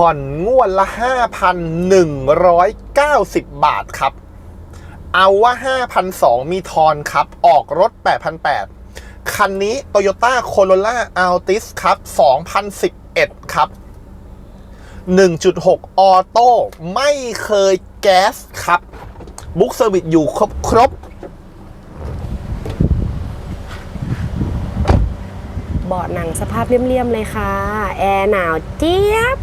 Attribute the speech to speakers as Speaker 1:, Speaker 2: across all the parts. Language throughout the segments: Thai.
Speaker 1: ผ่อนงวดละ 5,190 บาทครับ เอาว่า5,200มีทอนครับ ออกรถ 8,800 คันนี้ Toyota Corolla Altis ครับ 2011 ครับ 1.6 ออโต้ไม่เคยแก๊สครับ บุ๊กเซอร์วิสอยู่ครบครบ
Speaker 2: เบาะหนังสภาพเลี่ยมๆเลยค่ะ แอร์หนาวเจี๊ยบ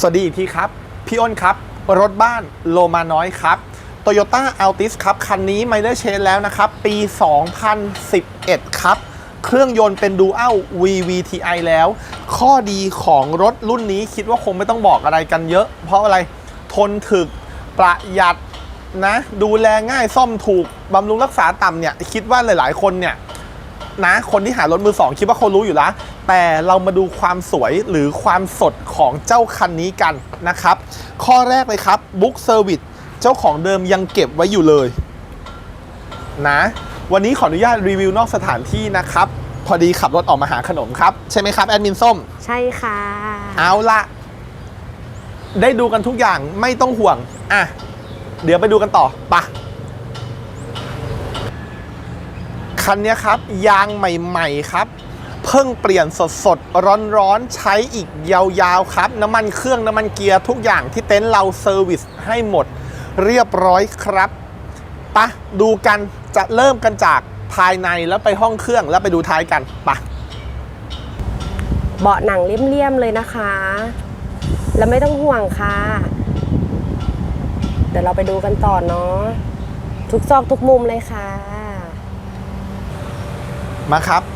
Speaker 1: สวัสดีอีกทีครับ พี่อ้นครับ รถบ้านโลมาน้อยครับ Toyota Altis ครับ คันนี้ไม่ได้เชนแล้วนะครับ ปี 2011 ครับ เครื่องยนต์เป็น Dual VVTi แล้ว ข้อดีของรถรุ่นนี้คิดว่าคงไม่ต้องบอกอะไรกันเยอะ เพราะอะไรทนถึกประหยัดนะ ดูแลง่ายซ่อมถูก บำรุงรักษาต่ำเนี่ย คิดว่าหลาย ๆ คนเนี่ยนะคนที่หารถมือสองคิดว่าเขารู้อยู่แล้ว แต่เรามาดูความสวยหรือความสดของเจ้าคันนี้กันนะครับ ข้อแรกเลยครับบุ๊กเซอร์วิสเจ้าของเดิมยังเก็บไว้อยู่เลยนะวันนี้ขออนุญาตรีวิวนอกสถานที่นะครับ พอดีขับรถออกมาหาขนมครับ ใช่ไหมครับแอดมินส้ม
Speaker 2: ใช่ค่ะ
Speaker 1: เอาละได้ดูกันทุกอย่างไม่ต้องห่วง อะ เดี๋ยวไปดูกันต่อไปะคันเนี้ยครับ ยางใหม่ ๆ ครับ เพิ่งเปลี่ยนสดๆร้อนๆใช้อีกยาวๆครับ น้ำมันเครื่องน้ำมันเกียร์ทุกอย่างที่เต็นท์เราเซอร์วิสให้หมดเรียบร้อยครับปะดูกันจะเริ่มกันจากภายในแล้วไปห้องเครื่องแล้วไปดูท้ายกันปะ
Speaker 2: เบาะหนังเลี่ยมๆเลยนะคะ แล้วไม่ต้องห่วงค่ะ เดี๋ยวเราไปดูกันต่อเนาะทุกซอกทุกมุมเลยค่ะ
Speaker 1: มาครับ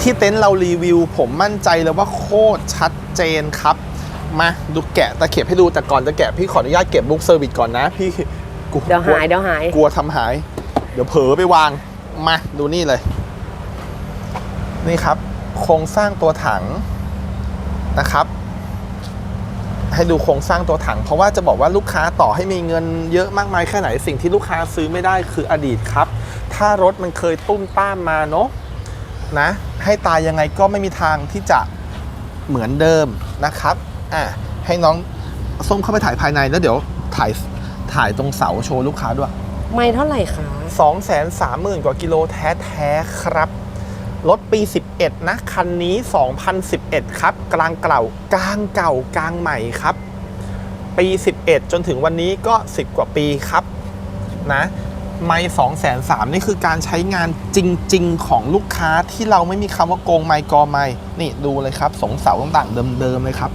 Speaker 1: ที่เต็นท์เรารีวิว ผมมั่นใจเลยว่าโคตรชัดเจนครับ มาดูแกะตะเข็บให้ดูแต่ก่อนจะแกะพี่ขออนุญาตเก็บบุ๊กเซอร์วิสก่อนนะพี่กู
Speaker 2: เดี๋ยวหายเดี๋ยวหาย
Speaker 1: กลัวทำหาย เดี๋ยวเผลอไปวาง มาดูนี่เลย นี่ครับ โครงสร้างตัวถังนะครับ ให้ดูโครงสร้างตัวถัง เพราะว่าจะบอกว่าลูกค้าต่อให้มีเงินเยอะมากมายแค่ไหนสิ่งที่ลูกค้าซื้อไม่ได้คืออดีตครับ ถ้ารถมันเคยตุ้มต้ามมาเนาะ นะ ให้ตายยังไงก็ไม่มีทางที่จะเหมือนเดิมนะครับอะให้น้องส้มเข้าไปถ่ายภายในแล้วเดี๋ยวถ่ายถ่ายตรงเสาโชว์ลูกค้าด้วย
Speaker 2: ไม่เท่าไหร่คะ
Speaker 1: 2 3 0 0 0 0 กว่ากิโลแท้ๆครับ รถปี 11 นะ คันนี้ 2011 ครับ กลางเก่ากลางเก่ากลางใหม่ครับ ปี 11 จนถึงวันนี้ก็ 10 กว่าปีครับ นะ ไม่2 3 0 0 0นี่คือการใช้งานจริง ๆ ของลูกค้าที่เราไม่มีคำว่าโกงไม่กอไม่นี่ดูเลยครับ สงเสาต่างๆเดิมๆเลยครับ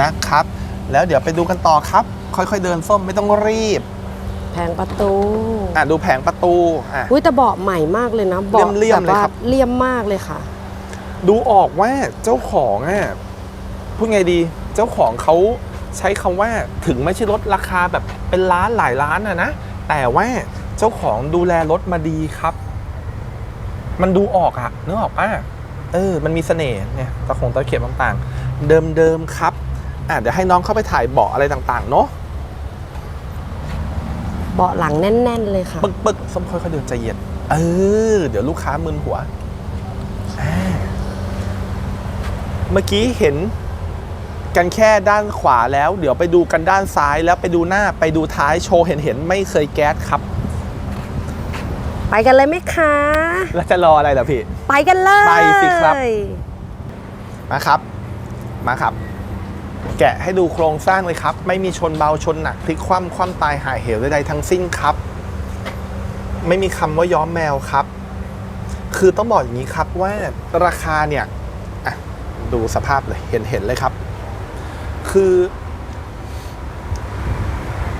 Speaker 1: นะครับ แล้วเดี๋ยวไปดูกันต่อครับ ค่อยๆเดินส้มไม่ต้องรีบ
Speaker 2: แผงประตู
Speaker 1: อะดูแผงประตูอะ
Speaker 2: อุ้ยแต่เบาะใหม่มากเลยนะเบาะ
Speaker 1: เลี่ยมๆ
Speaker 2: แบบว่า
Speaker 1: เลยครับ
Speaker 2: เลี่ยมมากเลยค่ะ
Speaker 1: ดูออกว่าเจ้าของอะพูดไงดี เจ้าของเขา ใช้คำว่าถึงไม่ใช่รถราคาแบบเป็นล้านหลายล้านอะนะ แต่ว่าเจ้าของดูแลรถมาดีครับ มันดูออกอะนึกออกป่ะเออ มันมีเสน่ห์เนี่ยตะขงตะเข็บต่างๆ เดิมๆครับอะเดี๋ยวให้น้องเข้าไปถ่ายเบาะอะไรต่าง ๆ เนาะ
Speaker 2: เบาะหลังแน่น ๆ เลยค่ะ
Speaker 1: ปึกปึกส้มค่อยๆเดินใจเย็นเออ เดี๋ยวลูกค้ามึนหัวอ่าเมื่อกี้เห็น กันแค่ด้านขวาแล้ว เดี๋ยวไปดูกันด้านซ้ายแล้วไปดูหน้าไปดูท้ายโชว์เห็นเห็นๆไม่เคยแก๊สครับ
Speaker 2: ไปกันเลยไหมคะ
Speaker 1: แล้วจะรออะไรล่ะพี่
Speaker 2: ไปกันเลย
Speaker 1: ไปสิครับ มาครับ มาครับ แกะให้ดูโครงสร้างเลยครับ ไม่มีชนเบาชนหนักพลิกคว่ำคว่ำตายหายเหวใดๆทั้งสิ้นครับ ไม่มีคำว่าย้อมแมวครับ คือต้องบอกอย่างนี้ครับว่าราคาเนี่ยอะดูสภาพเลยเห็นเห็นเลยครับ คือ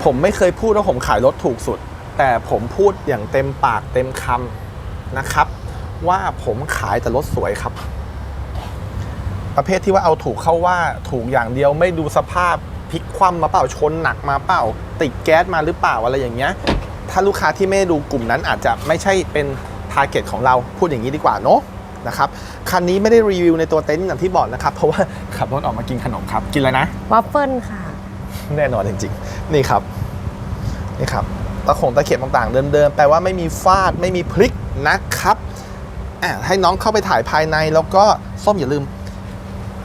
Speaker 1: ผมไม่เคยพูดว่าผมขายรถถูกสุด แต่ผมพูดอย่างเต็มปากเต็มคำนะครับ ว่าผมขายแต่รถสวยครับ ประเภทที่ว่าเอาถูกเข้าว่าถูกอย่างเดียวไม่ดูสภาพพลิกคว่ำมาเปล่าชนหนักมาเปล่า ติดแก๊สมาหรือเปล่าอะไรอย่างเงี้ย ถ้าลูกค้าที่ไม่ดูกลุ่มนั้นอาจจะไม่ใช่เป็นทาร์เก็ตของเราพูดอย่างนี้ดีกว่าเนาะ นะครับ คันนี้ไม่ได้รีวิวในตัวเต็นท์อย่างที่บอกนะครับ เพราะว่าขับรถออกมากินขนมครับ กินแล้วนะ
Speaker 2: วัฟเฟิลค่ะ
Speaker 1: แน่นอนจริงๆ นี่ครับ นี่ครับ ตะขงตะเข็บต่างๆ เดิมๆ แปลว่าไม่มีฟาด ไม่มีพลิกนะครับอะให้น้องเข้าไปถ่ายภายในแล้วก็ส้มอย่าลืม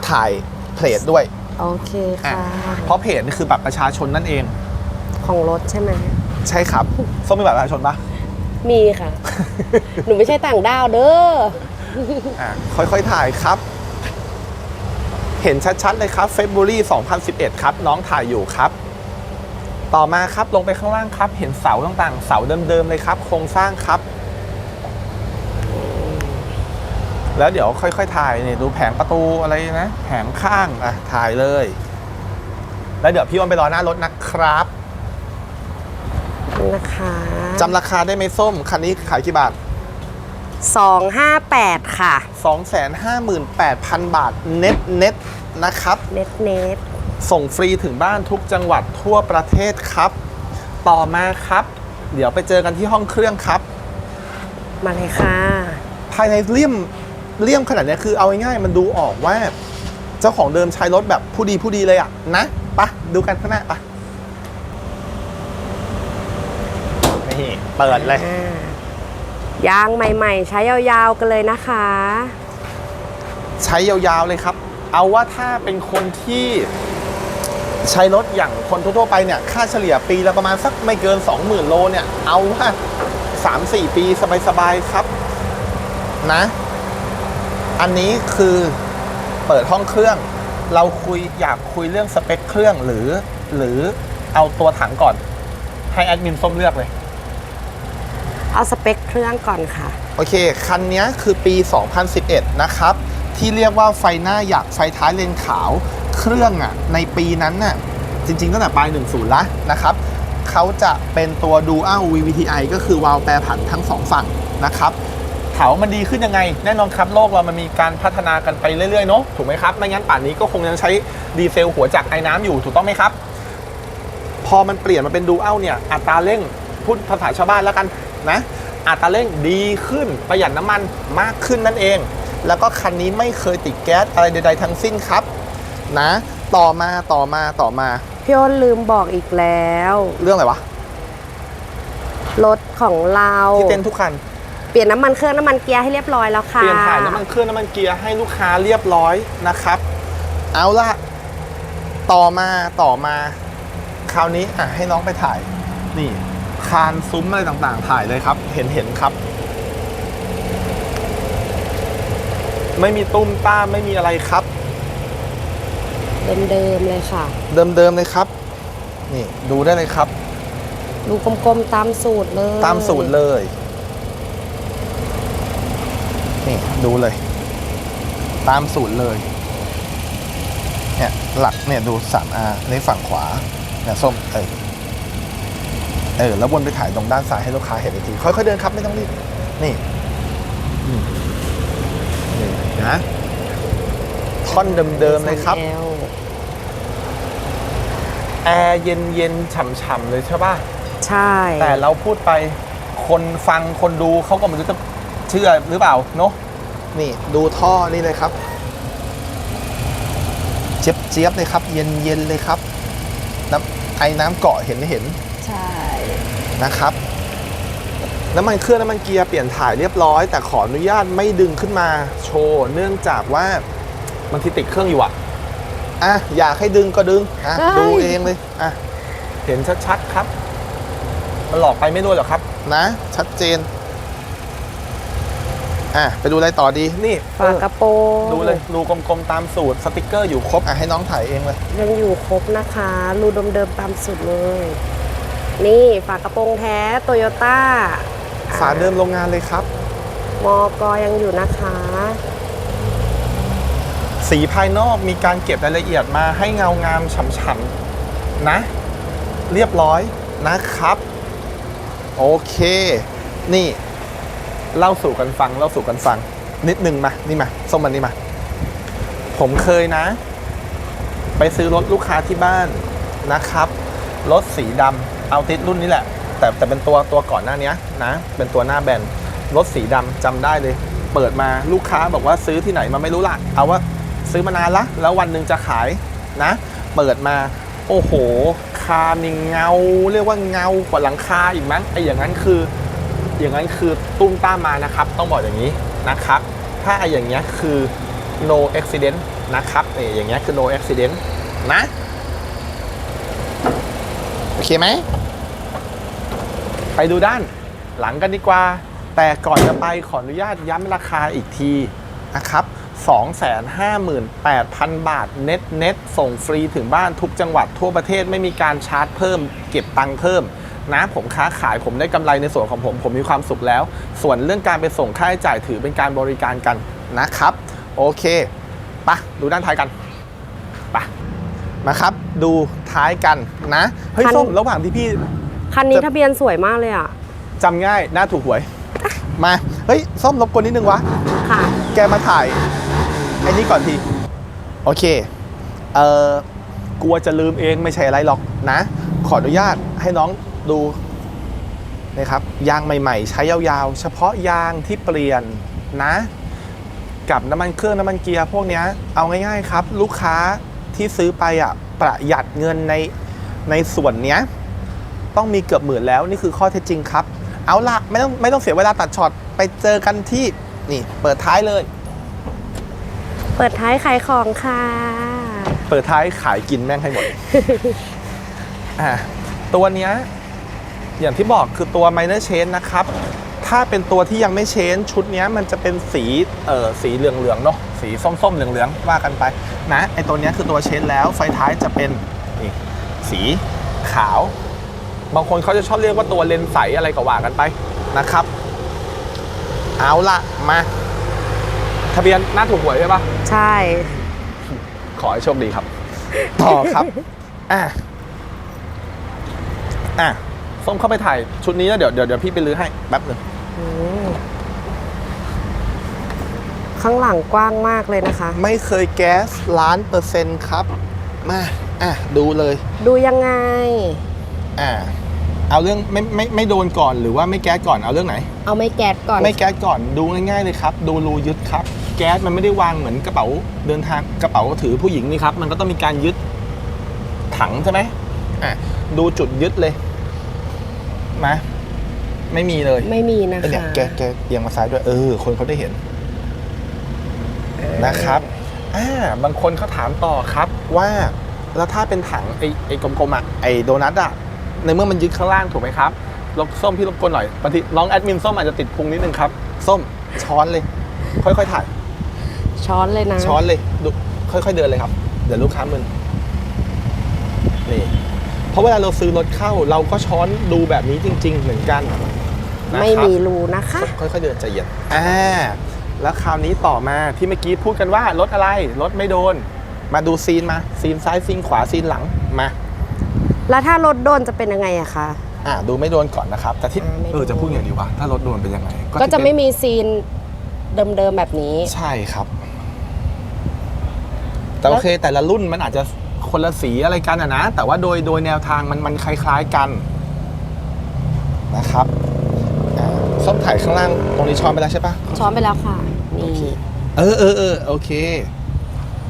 Speaker 1: ถ่ายเพจด้วย
Speaker 2: โอเค
Speaker 1: อะ
Speaker 2: ค่ะ
Speaker 1: เพราะเพจนี่คือบัตรประชาชนนั่นเอง
Speaker 2: ของรถใช่ไหม
Speaker 1: ใช่ครับ ส้มมีบัตรประชาชนปะ
Speaker 2: มีค่ะ หนูไม่ใช่ต่างดาวเด้อ
Speaker 1: อะค่อยๆถ่ายครับ เห็นชัดๆเลยครับเฟบรุรี2011 ครับ น้องถ่ายอยู่ครับ ต่อมาครับลงไปข้างล่างครับ เห็นเสาต่างๆ เสาเดิมๆเลยครับ โครงสร้างครับ แล้วเดี๋ยวค่อยๆถ่ายเนี่ยดูแผงประตูอะไรนะ แผงข้างอะถ่ายเลย แล้วเดี๋ยวพี่วันไปรอหน้ารถนะครับ
Speaker 2: นะคะ
Speaker 1: จำราคาได้ไหมส้ม คันนี้ขายกี่บาท
Speaker 2: 258 ค่ะ
Speaker 1: 258,000 บาทเน็ตเน็ตๆนะครับ
Speaker 2: เน็ตเน็ต
Speaker 1: ส่งฟรีถึงบ้านทุกจังหวัดทั่วประเทศครับ ต่อมาครับ เดี๋ยวไปเจอกันที่ห้องเครื่องครับ
Speaker 2: มาเลยค่ะ
Speaker 1: ภายในเลี่ยมเลี่ยมขนาดเนี้ยคือเอาง่ายๆมันดูออกว่า เจ้าของเดิมใช้รถแบบผู้ดีผู้ดีเลยอะนะไปะดูกันข้างหน้าไปะนี่เปิดเลย
Speaker 2: อ่า ยางใหม่ ๆ ใช้ยาวๆกันเลยนะคะ
Speaker 1: ใช้ยาวๆเลยครับ เอาว่าถ้าเป็นคนที่ใช้รถอย่างคนทั่วๆไปเนี่ย ค่าเฉลี่ยปีละประมาณสักไม่เกิน 20,000 โลเนี่ย เอาว่า 3-4 ปีสบายๆครับนะ อันนี้คือเปิดห้องเครื่อง เราคุยอยากคุยเรื่องสเปคเครื่องหรือ หรือเอาตัวถังก่อน ให้แอดมินส้มเลือกเลย
Speaker 2: เอาสเปคเครื่องก่อนค่ะ
Speaker 1: โอเค คันนี้คือปี 2011 นะครับ ที่เรียกว่าไฟหน้าหยักไฟท้ายเลนขาว เครื่องอะในปีนั้นน่ะจริงๆตั้งแต่ปลาย 10 ละนะครับเขาจะเป็นตัว Dual VVTi ก็คือวาล์วแปรผันทั้งสองฝั่งนะครับถามว่ามันดีขึ้นยังไง แน่นอนครับโลกเรามันมีการพัฒนากันไปเรื่อยๆเนอะถูกไหมครับ ไม่งั้นป่านนี้ก็คงยังใช้ดีเซลหัวจักรไอ้น้ำอยู่ถูกต้องไหมครับ พอมันเปลี่ยนมาเป็นดูอัลเนี่ยอัตราเร่งพูดภาษาชาวบ้านแล้วกัน นะอัตราเร่งดีขึ้นประหยัดน้ำมันมากขึ้นนั่นเอง แล้วก็คันนี้ไม่เคยติดแก๊สอะไรใดๆทั้งสิ้นครับนะต่อมาต่อมาต่อมา
Speaker 2: พี่อ้นลืมบอกอีกแล้ว
Speaker 1: เรื่องอะไรวะ
Speaker 2: รถของเรา
Speaker 1: ที่เต้นทุกคัน
Speaker 2: เปลี่ยนน้ำมันเครื่องน้ำมันเกียร์ให้เรียบร้อยแล้วค่ะ
Speaker 1: เปลี่ยนถ่ายน้ำมันเครื่องน้ำมันเกียร์ให้ลูกค้าเรียบร้อยนะครับ เอาละต่อมาต่อมา คราวนี้อะให้น้องไปถ่ายนี่ คานซุ้มอะไรต่างๆ ถ่ายเลยครับ เห็นเห็นครับ ไม่มีตุ้มต้ามไม่มีอะไรครับ
Speaker 2: เดิมๆเลยค่ะ
Speaker 1: เดิมๆเลยครับ นี่ดูได้เลยครับ
Speaker 2: ดูกลมๆตามสูตรเลย
Speaker 1: ตามสูตรเลย นี่ดูเลย ตามสูตรเลย เนี่ยหลักเนี่ยดู 3R ในฝั่งขวาเนี่ยส้มเออ เออแล้ววนไปถ่ายตรงด้านซ้ายให้ลูกค้าเห็นอีกทีค่อยๆเดินครับไม่ต้องรีบนี่อืมนี่นะท่อนเดิมๆเลยครับ
Speaker 2: แอล
Speaker 1: แอร์เย็นๆฉ่ำๆเลยใช่ป่ะ
Speaker 2: ใช่
Speaker 1: แต่เราพูดไปคนฟังคนดูเขาก็ไม่รู้จะเชื่อหรือเปล่าเนาะนี่ดูท่อนี่เลยครับเจี๊ยบเจี๊ยบๆเลยครับ เย็นเย็นๆเลยครับน้ำไอ้น้ำเกาะเห็นเห็น
Speaker 2: ใช่
Speaker 1: นะครับน้ำมันเครื่องน้ำมันเกียร์เปลี่ยนถ่ายเรียบร้อย แต่ขออนุญาตไม่ดึงขึ้นมาโชว์ เนื่องจากว่าบางทีติดเครื่องอยู่อะอะอยากให้ดึงก็ดึงอะดูเองเลยอะเห็นชัดๆครับ มันหลอกไปไม่ด้วยหรอกครับ นะ ชัดเจน อะไปดูอะไรต่อดีนี่
Speaker 2: ฝากระโปรง
Speaker 1: ดูเลยรูกลมๆตามสูตรสติกเกอร์อยู่ครบอะให้น้องถ่ายเองเลย
Speaker 2: ยังอยู่ครบนะคะ รูเดิมๆตามสูตรเลย นี่ฝากระโปรงแท้โตโยต้า
Speaker 1: ฝาเดิมโรงงานเลยครับ
Speaker 2: มอกอยังอยู่นะคะ
Speaker 1: สีภายนอกมีการเก็บรายละเอียดมาให้เงางามฉ่ำๆนะ เรียบร้อยนะครับ โอเค นี่ เล่าสู่กันฟัง เล่าสู่กันฟัง นิดนึงมา นี่มาส้มมันนี่มา ผมเคยนะ ไปซื้อรถลูกค้าที่บ้านนะครับ รถสีดำ เอาติดรุ่นนี้แหละ แต่แต่เป็นตัวตัวก่อนหน้านี้นะ เป็นตัวหน้าแบนรถสีดำจำได้เลย เปิดมาลูกค้าบอกว่าซื้อที่ไหนมาไม่รู้ละเอาว่าซื้อมานานละ แล้ววันหนึ่งจะขายนะ เปิดมาโอ้โห คานี่เงา เรียกว่าเงากว่าหลังคาอีกมั้งไออย่างนั้นคือ อย่างนั้นคือตุ้มต้ามานะครับ ต้องบอกอย่างนี้นะครับ ถ้าไออย่างเงี้ยคือ no accident นะครับนี่อย่างเงี้ยคือ no accident นะ โอเคไหม ไปดูด้านหลังกันดีกว่า แต่ก่อนจะไปขออนุญาตย้ำราคาอีกทีนะครับ 258,000 บาทเน็ตเน็ตส่งฟรีถึงบ้านทุกจังหวัดทั่วประเทศไม่มีการชาร์จเพิ่ม เก็บตังค์เพิ่มนะผมค้าขายผมได้กำไรในส่วนของผม ผมมีความสุขแล้ว ส่วนเรื่องการไปส่งค่าใช้จ่ายถือเป็นการบริการกันนะครับ โอเคปะดูด้านท้ายกันปะมาครับ ดูท้ายกันนะ เฮ้ย
Speaker 2: คัน
Speaker 1: ส้มระหว่างที่พี่
Speaker 2: คันนี้
Speaker 1: จะ
Speaker 2: ทะเบียนสวยมากเลยอะ
Speaker 1: จำง่ายน่าถูกหวย มาเฮ้ยส้มรบกวนนิดนึงวะ
Speaker 2: ค่ะ
Speaker 1: แกมาถ่ายไอ้นี่ก่อนทีโอเคเอ่อกลัวจะลืมเองไม่ใช่อะไรหรอกนะ ขออนุญาตให้น้องดูนะครับยางใหม่ ๆ ใช้ยาวๆ เฉพาะยางที่เปลี่ยนนะ กับน้ำมันเครื่องน้ำมันเกียร์พวกเนี้ยเอาง่ายๆครับ ลูกค้าที่ซื้อไปอะประหยัดเงินในในส่วนเนี้ย ต้องมีเกือบหมื่นแล้วนี่คือข้อเท็จจริงครับ เอาละไม่ต้องไม่ต้องเสียเวลาตัดช็อตไปเจอกันที่นี่เปิดท้ายเลย
Speaker 2: เปิดท้ายขายของค่ะ
Speaker 1: เปิดท้ายขายกินแม่งให้หมดอะตัวเนี้ยอย่างที่บอกคือตัว minor change นะครับ ถ้าเป็นตัวที่ยังไม่เชนชุดเนี้ยมันจะเป็นสีเอ่อสีเหลืองๆเนาะสีส้มๆเหลืองๆว่ากันไปนะไอตัวเนี้ยคือตัวเชนแล้วไฟท้ายจะเป็นนี่สีขาว บางคนเขาจะชอบเรียกว่าตัวเลนส์ใสอะไรก็ว่ากันไปนะครับ เอาละมา ทะเบียนหน้าถูกหวยใช่ปะ
Speaker 2: ใช่
Speaker 1: ขอให้โชคดีครับ ต่อครับ อะ อะ ส้มเข้าไปถ่ายชุดนี้แล้วเดี๋ยวเดี๋ยวเดี๋ยวพี่ไปลื้อให้แป๊บหนึ่ง
Speaker 2: อืมข้างหลังกว้างมากเลยนะคะ
Speaker 1: ไม่เคยแก๊สล้านเปอร์เซ็นต์ครับ มา อะ ดูเลย
Speaker 2: ดูยังไง
Speaker 1: อะ เอาเรื่องไม่ไม่ไม่โดนก่อนหรือว่าไม่แก๊สก่อนเอาเรื่องไหน
Speaker 2: เอาไม่แก๊สก่อน
Speaker 1: ไม่แก๊สก่อนดูง่ายๆเลยครับ ดูรูยึดครับ แก๊สมันไม่ได้วางเหมือนกระเป๋าเดินทางกระเป๋าถือผู้หญิงนี่ครับ มันก็ต้องมีการยึดถังใช่ไหมอะดูจุดยึดเลยมาไม่มีเลย
Speaker 2: ไม่มีนะ
Speaker 1: เอ้ยเนี่ย
Speaker 2: คะ
Speaker 1: แกแกเอียงมาซ้ายด้วยเออ คนเขาได้เห็นนะครับอ่าบางคนเขาถามต่อครับว่าแล้วถ้าเป็นถังไอ้ไอ้กลมๆอะไอ้โดนัทอะ ในเมื่อมันยึดข้างล่างถูกไหมครับลบส้มพี่รบกวนหน่อยบางทีน้องแอดมินส้มอาจจะติดพุงนิดนึงครับ ส้มช้อนเลย ค่อยๆถ่าย
Speaker 2: ช้อนเลยนะ
Speaker 1: ช้อนเลยดูค่อยๆเดินเลยครับ เดี๋ยวลูกค้ามึนนี่เพราะเวลาเราซื้อรถเข้าเราก็ช้อนดูแบบนี้จริง ๆ เหมือนกันนะครับ
Speaker 2: ไม่มีรูนะคะ
Speaker 1: ค่อยๆเดินใจเย็นอ่าแล้วคราวนี้ต่อมาที่เมื่อกี้พูดกันว่ารถอะไรรถไม่โดน มาดูซีนมาซีนซ้ายซีนขวาซีนหลังมา
Speaker 2: แล้วถ้ารถโดนจะเป็นยังไงอะคะ
Speaker 1: อ่าดูไม่โดนก่อนนะครับ แต่ที่
Speaker 2: อ่าไม่โดน
Speaker 1: เออจะพูดอย่างดีวะถ้ารถโดนเป็นยังไง
Speaker 2: ก็จะไม่
Speaker 1: เป็น
Speaker 2: มีซีนเดิมๆแบบนี้
Speaker 1: ใช่ครับ แต่โอเคแต่ละรุ่นมันอาจจะคนละสีอะไรกันอะนะ แต่ว่าโดยโดยแนวทางมันมันคล้ายๆกันนะครับอ่าส้มถ่ายข้างล่างตรงนี้ช้อนไปแล้วใช่ปะ
Speaker 2: ช้อนไปแล้วค่ะนี่
Speaker 1: เออเออเออโอเค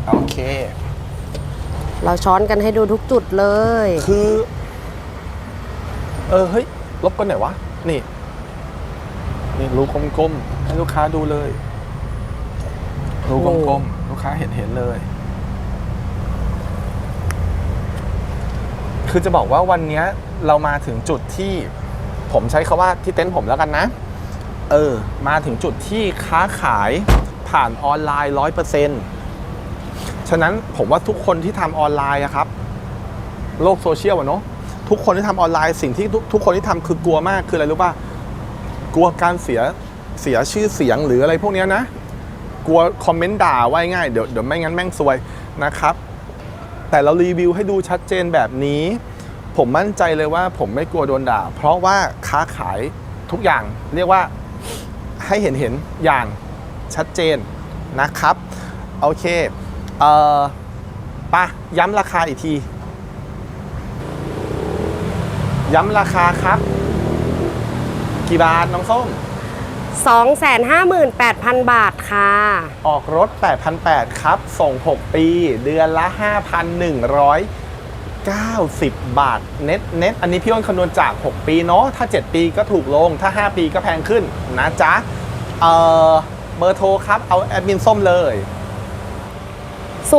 Speaker 1: โอเค
Speaker 2: เราช้อนกันให้ดูทุกจุดเลย
Speaker 1: คือ เออ เฮ้ย ลบกันไหนอยวะ นี่ นี่รูกลมๆ ให้ลูกค้าดูเลย รูกลมๆ ลูกค้าเห็นเห็นเลย คือจะบอกว่าวันเนี้ยเรามาถึงจุดที่ ผมใช้คาว่าที่เต็นท์ผมแล้วกันนะ เออ มาถึงจุดที่ค้าขายผ่านออนไลน์ร้อยเปอร์เซ็นต์ ฉะนั้นผมว่าทุกคนที่ทำออนไลน์อะครับ โลกโซเชียลอะเนาะทุกคนที่ทำออนไลน์สิ่งที่ทุกทุกคนที่ทำคือกลัวมากคืออะไรรู้ป่ะกลัวการเสียเสียชื่อเสียงหรืออะไรพวกเนี้ยนะ กลัวคอมเมนต์ด่าว่าง่ายเดี๋ยวเดี๋ยวไม่งั้นแม่งซวยนะครับ แต่เรารีวิวให้ดูชัดเจนแบบนี้ ผมมั่นใจเลยว่าผมไม่กลัวโดนด่า เพราะว่าค้าขายทุกอย่างเรียกว่าให้เห็นเห็นอย่างชัดเจนนะครับ โอเค เอ่อปะย้ำราคาอีกที ย้ำราคาครับ กี่บาทน้องส้ม
Speaker 2: 258,000 บาทค่ะ
Speaker 1: ออกรถ 8,800 ครับ ส่ง 6 ปี เดือนละ 5,190 บาท เน็ตเน็ตอันนี้พี่อ้นคำนวณจาก 6 ปีเนาะ ถ้า 7 ปีก็ถูกลง ถ้า 5 ปีก็แพงขึ้นนะจ๊ะ เอ่อเบอร์โทรครับ เอาแอดมินส้มเลย
Speaker 2: 0943357313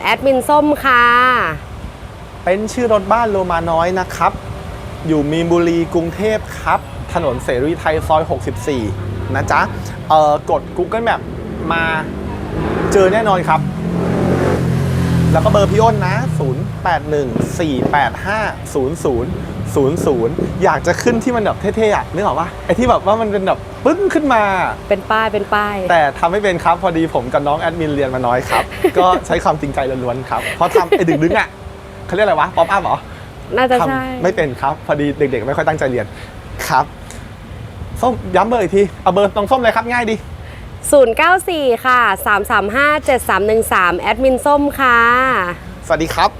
Speaker 2: แอดมินส้มค่ะ
Speaker 1: เป็นชื่อรถบ้านโลมาน้อยนะครับ อยู่มีนบุรีกรุงเทพครับ ถนนเสรีไทยซอย 64 นะจ๊ะ เอ่อ กด Google Map มาเจอแน่นอนครับ แล้วก็เบอร์พี่อ้นนะ 0814850000 อยากจะขึ้นที่มันแบบเท่ๆอะนึกออกปะไอ้ที่แบบว่ามันเป็นแบบปึ้งขึ้นมา
Speaker 2: เป็นป้ายเป็นป้าย
Speaker 1: แต่ทำไม่เป็นครับพอดีผมกับน้องแอดมินเรียนมาน้อยครับ ก็ใช้ความจริงใจล้วนๆครับเพราะทำไอ้ดึกๆอะเขาเรียกอะไรวะป๊อปอัพเหรอ
Speaker 2: น่าจะ
Speaker 1: ท
Speaker 2: ใช่ำ
Speaker 1: ไม่เป็นครับ พอดีเด็กๆ ไม่ค่อยตั้งใจเรียนครับส้มย้ำเบอร์อีกทีเอาเบอร์น้องส้มเลยครับง่ายดี
Speaker 2: 094 ค่ะ 3357313 แอดมินส้มค่ะ
Speaker 1: สวัสดีครับ